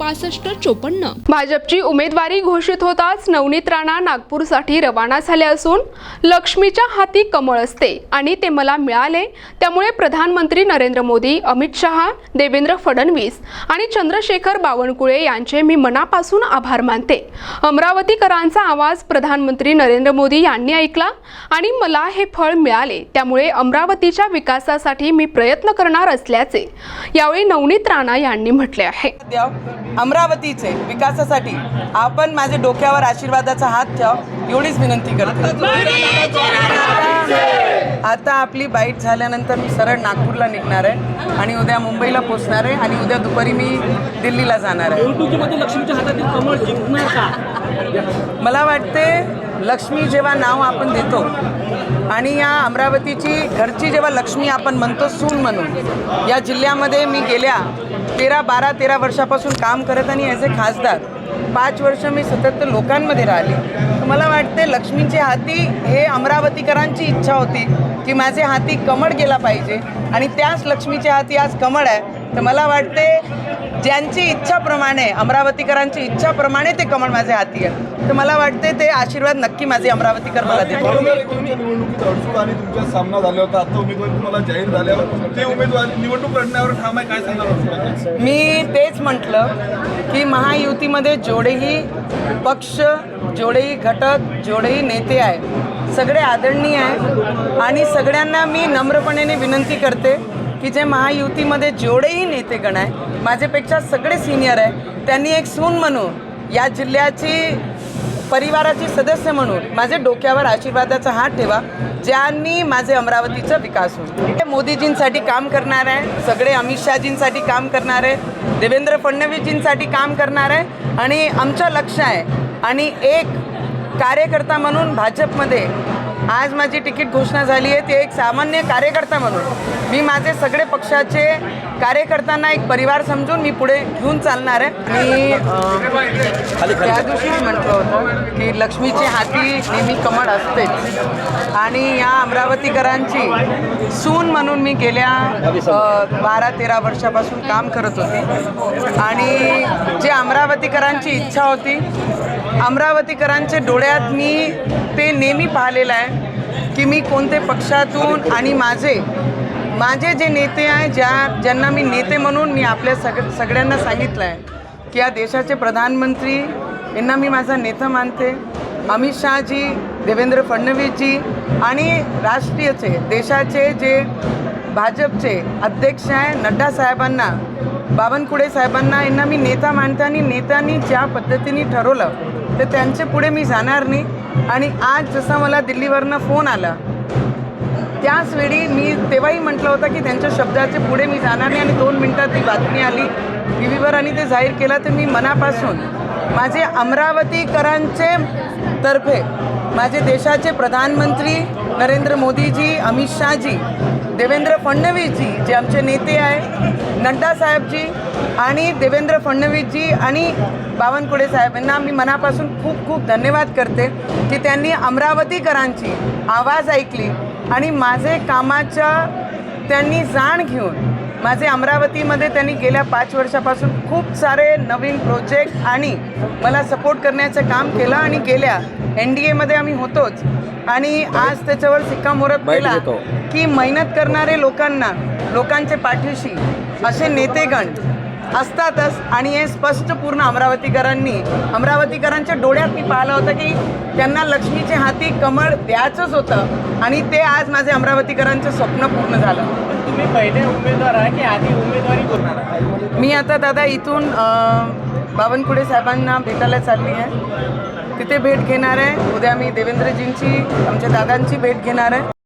पासष्ट चोपन्न. भाजपची उमेदवारी घोषित होताच नवनीत राणा नागपूरसाठी रवाना झाले असून लक्ष्मीच्या हाती कमळ असते आणि ते मला मिळाले त्यामुळे प्रधानमंत्री नरेंद्र मोदी अमित शहा देवेंद्र फडणवीस आणि चंद्रशेखर बावनकुळे यांचे मी मनापासून आभार मानते. अमरावतीकरांचा आवाज प्रधानमंत्री नरेंद्र मोदी यांनी ऐकला आणि मला हे फळ मिळाले त्यामुळे अमरावतीच्या विकासासाठी मी प्रयत्न करणार असल्याचे यावेळी नवनीत राणा यांनी म्हटले आहे. अमरावतीचे विकासासाठी आपण माझ्या डोक्यावर आशीर्वादाचा हात ठेव एवढीच विनंती करतो आता आपली बाईट झाल्यानंतर मी सरळ नागपूरला निघणार आहे आणि उद्या मुंबईला पोचणार आहे आणि उद्या दुपारी मी दिल्लीला जाणार आहे. मला वाटते लक्ष्मी जेव्हा नाव आपण देतो आणि या अमरावतीची घरची जेव्हा लक्ष्मी आपण म्हणतो सून म्हणून या जिल्ह्यामध्ये मी गेल्या तेरा बारा तेरा वर्षापासून काम करत आणि ॲज ए खासदार पाच वर्ष मी सतत लोकांमध्ये राहिली. तर मला वाटते लक्ष्मीचे हाती हे अमरावतीकरांची इच्छा होती की माझे हाती कमळ गेला पाहिजे. आणि त्याच लक्ष्मीच्या हाती आज कमळ आहे. तर मला वाटते ज्यांची इच्छाप्रमाणे अमरावतीकरांची इच्छाप्रमाणे ते कमळ माझ्या हाती आहे. तर मला वाटते ते आशीर्वाद नक्की माझे अमरावतीकर मला निवडणुकीत अडचण आणि तुमचा सामना झाला होता. आता उमेदवारी तुम्हाला जाहीर झाल्यावर ते उमेदवारी निवडणूक लढण्यावर ठाम आहे काय सांगणार? मी तेच म्हटलं की महायुतीमध्ये जेवढेही पक्ष जेवढेही घटक जेवढेही नेते आहे सगळे आदरणीय आहे आणि सगळ्यांना मी नम्रपणेने विनंती करते की जे महायुतीमध्ये जेवढेही नेतेगण आहे माझ्यापेक्षा सगळे सिनियर आहे. त्यांनी एक सून म्हणून या जिल्ह्याची परिवाराची सदस्य म्हणून माझ्या डोक्यावर आशीर्वादाचा हात ठेवा ज्यांनी माझे अमरावतीचा विकास होईल. मोदीजींसाठी काम करणार आहे सगळे अमित शहाजींसाठी काम करणार आहे देवेंद्र फडणवीसजींसाठी काम करणार आहे आणि आमचं लक्ष आहे. आणि एक कार्यकर्ता म्हणून भाजपमध्ये आज माझी तिकीट घोषणा झाली आहे. ते एक सामान्य कार्यकर्ता म्हणून. मी माझे सगळे पक्षाचे कार्यकर्त्यांना एक परिवार समजून मी पुढे घेऊन चालणार आहे. आणि अं, त्या दिवशीच म्हटलं होतं की लक्ष्मीची हाती नेहमी कमळ असतेच. आणि या अमरावतीकरांची सून म्हणून मी गेल्या बारा तेरा वर्षापासून काम करत होते. आणि जे अमरावतीकरांची इच्छा होती अमरावतीकरांच्या डोळ्यात मी ते नेहमी पाहिलेलं आहे. की मी कोणते पक्षातून आणि माझे माझे जे नेते आहे ज्या ज्यांना मी नेते म्हणून मी आपल्या सग सगळ्यांना सांगितलं आहे की या देशाचे प्रधानमंत्री यांना मी माझा नेता मानते. अमित शहाजी देवेंद्र फडणवीसजी आणि राष्ट्रीयचे देशाचे जे भाजपचे अध्यक्ष आहे नड्डा साहेबांना बावनकुळे साहेबांना यांना मी नेता मानते आणि नेत्यांनी ज्या पद्धतीने ठरवलं तर त्यांच्या पुढे मी जाणार नाही. आणि आज जसा मला दिल्लीवरनं फोन आला त्याच वेळी मी तेव्हाही म्हटलं होतं की त्यांच्या शब्दाचे पुढे मी जाणार नाही आणि दोन मिनटात ती बातमी आली. टी व्हीवर आणि ते जाहीर केलं तर मी मनापासून माझे अमरावतीकरांचे तर्फे माझे देशाचे प्रधानमंत्री नरेंद्र मोदीजी अमित शहाजी देवेंद्र फडणवीसजी जे आमचे नेते आहे नड्डा साहेबजी आणि देवेंद्र फडणवीसजी आणि बावनकुळे साहेब यांना मी मनापासून खूप खूप धन्यवाद करते की त्यांनी अमरावतीकरांची आवाज ऐकली आणि माझे कामाच्या त्यांनी जाण घेऊन माझे अमरावतीमध्ये त्यांनी गेल्या पाच वर्षापासून खूप सारे नवीन प्रोजेक्ट आणि मला सपोर्ट करण्याचं काम केलं आणि गेल्या एन डी एमध्ये आम्ही होतोच. आणि आज त्याच्यावर शिक्कामोर्तब केला की मेहनत करणारे लोकांना लोकांचे पाठीशी असे नेतेगण असतातच आणि हे स्पष्ट पूर्ण अमरावतीकरांनी अमरावतीकरांच्या डोळ्यात मी पाहिलं होतं की त्यांना लक्ष्मीचे हाती कमळ द्यायचंच होतं आणि ते आज माझे अमरावतीकरांचं स्वप्न पूर्ण झालं. तुम्ही पहिले उमेदवार आहे की आधी उमेदवारी करणार मी आता दादा इथून अं, बावनकुळे साहेबांना भेटायला चालली आहे. तिथे भेट घेणार आहे. उद्या मी देवेंद्रजींची आमच्या दादांची भेट घेणार आहे.